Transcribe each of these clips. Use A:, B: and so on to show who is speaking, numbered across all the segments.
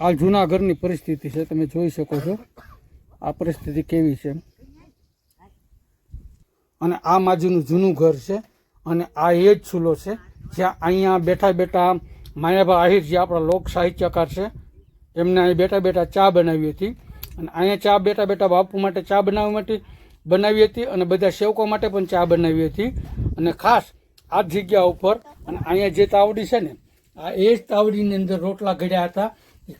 A: આ જૂના ઘરની પરિસ્થિતિ છે, તમે જોઈ શકો છો. આ પરિસ્થિતિ કેવી છે? અને આ માજીનું જૂનું ઘર છે અને આ એ જ ચૂલો છે, જ્યાં અહીંયા બેઠા બેઠા માયાભા આહિર જે આપણા લોક સાહિત્યકાર છે, એમને અહીં બેઠા બેઠા ચા બનાવી હતી. અને અહીંયા ચા બેઠા બેઠા બાપુ માટે ચા બનાવવા માટે બનાવી હતી અને બધા સેવકો માટે પણ ચા બનાવી હતી. અને ખાસ આ જગ્યા ઉપર, અને અહીંયા જે તાવડી છે ને, આ એ જ તાવડીની અંદર રોટલા ઘડ્યા હતા.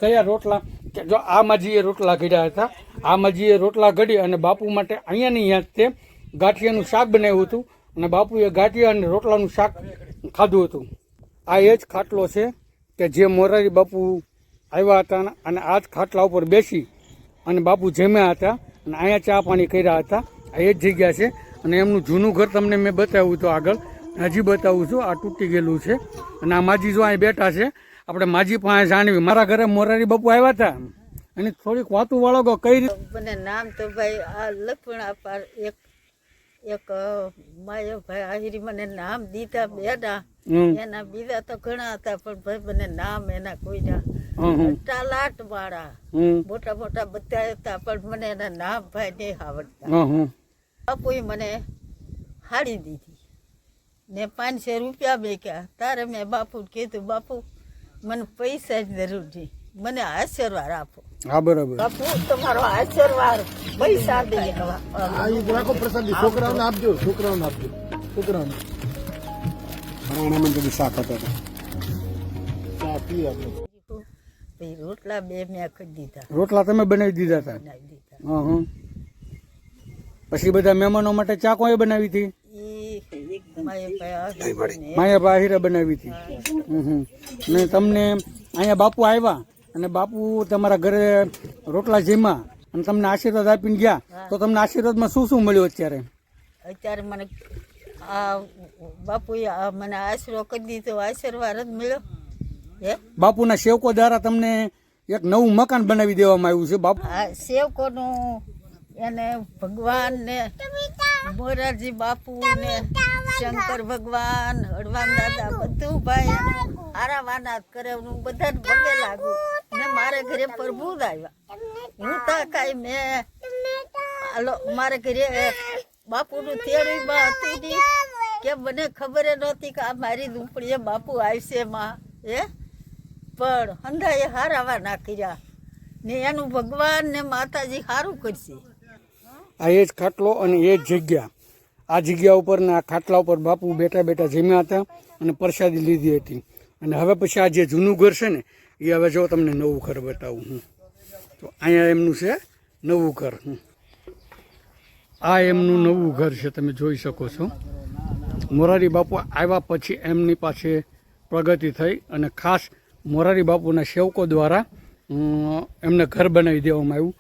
A: કયા રોટલા? કે જો આ માજીએ રોટલા ઘડ્યા હતા, આ માજીએ રોટલા ઘડી અને બાપુ માટે અહીંયાની અહીંયા તે ગાંઠિયાનું શાક બનાવ્યું હતું અને બાપુએ ગાંઠિયા અને રોટલાનું શાક ખાધું હતું. આ એ જ ખાટલો છે કે જે મોરારી બાપુ આવ્યા હતા અને આ જ ખાટલા ઉપર બેસી અને બાપુ જમ્યા હતા અને અહીંયા ચા પાણી કર્યા હતા. આ એ જ જગ્યા છે અને એમનું જૂનું ઘર તમને મેં બતાવ્યું હતું આગળ. હજી બતાવું છું, આ તૂટી ગયેલું છે અને આ માજી જો અહીં બેઠા છે આપણે માજી પાસે જાણવી. મારા ઘરે મોરારી બાપુ આવ્યા હતા. અને થોડીક વાતું વાળો કઈ રીતે
B: મને નામ તો ભાઈ આ લખણા પર એક એક માયો ભાઈ આહિરી મને નામ દીધા બેડા. એના બીજા તો ઘણા હતા પણ ભાઈ મને નામ એના કોઈ ના
A: હમ, હમ,
B: ટાલાટ વાળા. મોટા મોટા બધા હતા પણ મને એના નામ ભાઈ નહીં આવડતા. બાપુએ મને હાડી દીધી. ને પાંચસો રૂપિયા મેક્યા તારે મેં બાપુ કીધું બાપુ મને પૈસા જ જરૂર છે. મને આશીર્વાદ આપો.
A: હા બરાબર.
B: આપો તમારો આશીર્વાદ પૈસા દે
C: આ રાખો પ્રસાદી. છોકરાઓને આપજો છોકરાઓને આપજો. છોકરાઓને. રાણામાં કદી શાક હતા તો. ચા પી આપણે
B: રોટલા બે મેં કરી દીધા.
A: રોટલા તમે બનાવી દીધા હતા
B: બનાવી દીધા.
A: હા હા. પછી બધા મહેમાનો માટે ચા કોઈ બનાવી હતી?
B: એ માએ
A: માયા બાહિરે બનાવી હતી. ને તમને અહીંયા બાપુ આવ્યા અને બાપુ તમારા ઘરે રોટલા જીમા અને તમને આશીર્વાદ આપીને ગયા. તો તમને આશીર્વાદમાં શું શું મળ્યું અત્યારે?
B: અત્યારે મને આ બાપુએ મને આશરો કરી દીધો આશીર્વાદ જ મળ્યો. હે?
A: બાપુના સેવકો દ્વારા તમને એક નવું મકાન બનાવી દેવામાં આવ્યું છે બાપુ.
B: સેવકોનું એને ભગવાન ને મોરારજી બાપુ ને શંકર ભગવાન હળવાન દાદા બધું ભાઈ હારા વાના કરે હું બધા ભગે લાગુ. ને મારે ઘરે પ્રભુ જ આવ્યા. હું તો કાંઈ મેં હાલો મારે ઘરે બાપુનું તેડી બા હતું ની કે મને ખબર નહોતી કે આ મારી દુપડીએ બાપુ આવશે માં એ પણ હંધાએ હારાવા ના કર્યા. ને એનું ભગવાન ને માતાજી સારું કરશે.
A: આ એ જ ખાટલો અને એ જ જગ્યા. આ જગ્યા ઉપર ને આ ખાટલા ઉપર બાપુ બેઠા બેઠા જમ્યા હતા અને પ્રસાદી લીધી હતી. અને હવે પછી આ જે જૂનું ઘર છે ને, એ હવે જો તમને નવું ઘર બતાવું હું. તો અહીંયા એમનું છે નવું ઘર. હું. આ એમનું નવું ઘર છે, તમે જોઈ શકો છો. મોરારી બાપુ આવ્યા પછી એમની પાસે પ્રગતિ થઈ અને ખાસ મોરારી બાપુના સેવકો દ્વારા એમને ઘર બનાવી દેવામાં આવ્યું.